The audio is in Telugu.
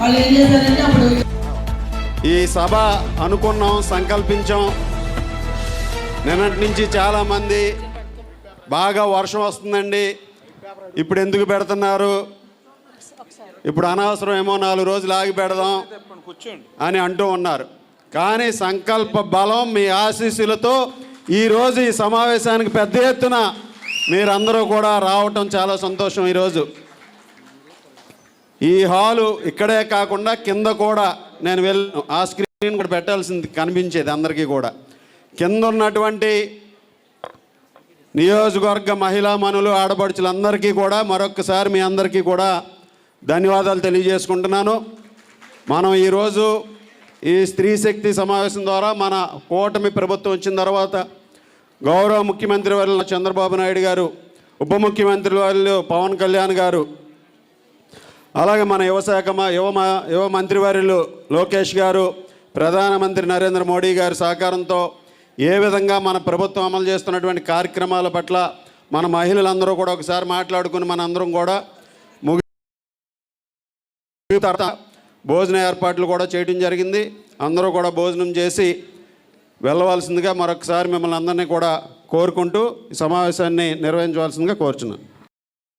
వాళ్ళు ఏం చేశారంటే అప్పుడు ఈ సభ అనుకున్నాం సంకల్పించాం. నిన్నటి నుంచి చాలామంది బాగా వర్షం వస్తుందండి. ఇప్పుడు ఎందుకు పెడుతున్నారు? ఇప్పుడు అనవసరం ఏమో నాలుగు రోజులు ఆగి పెడదాం అని అంటూ ఉన్నారు. కానీ సంకల్ప బలం మీ ఆశీస్సులతో ఈరోజు ఈ సమావేశానికి పెద్ద ఎత్తున మీరందరూ కూడా రావటం చాలా సంతోషం ఈరోజు. ఈ హాలు ఇక్కడే కాకుండా కింద కూడా నేను వెళ్ళాను ఆ స్క్రీన్ కూడా పెట్టాల్సింది కనిపించేది అందరికీ కూడా. కింద ఉన్నటువంటి నియోజకవర్గ మహిళా మనులు ఆడపడుచులందరికీ కూడా మరొకసారి మీ అందరికీ కూడా ధన్యవాదాలు తెలియజేసుకుంటున్నాను. మనం ఈరోజు ఈ స్త్రీ శక్తి సమావేశం ద్వారా మన కూటమి ప్రభుత్వం వచ్చిన తర్వాత గౌరవ ముఖ్యమంత్రి వర్యులు చంద్రబాబు నాయుడు గారు ఉప ముఖ్యమంత్రి వాళ్ళు పవన్ కళ్యాణ్ గారు అలాగే మన యువశాఖ యువ మ- యువ మంత్రివర్యులు లోకేష్ గారు ప్రధానమంత్రి నరేంద్ర మోడీ గారి సహకారంతో ఏ విధంగా మన ప్రభుత్వం అమలు చేస్తున్నటువంటి కార్యక్రమాల పట్ల మన మహిళలందరూ కూడా ఒకసారి మాట్లాడుకుని మన అందరం కూడా ముగి తర్వాత భోజన ఏర్పాట్లు కూడా చేయడం జరిగింది. అందరూ కూడా భోజనం చేసి వెళ్ళవలసిందిగా మరొకసారి మిమ్మల్ని అందరినీ కూడా కోరుకుంటూ ఈ సమావేశాన్ని నిర్వహించవలసిందిగా కోరుచున్నాను.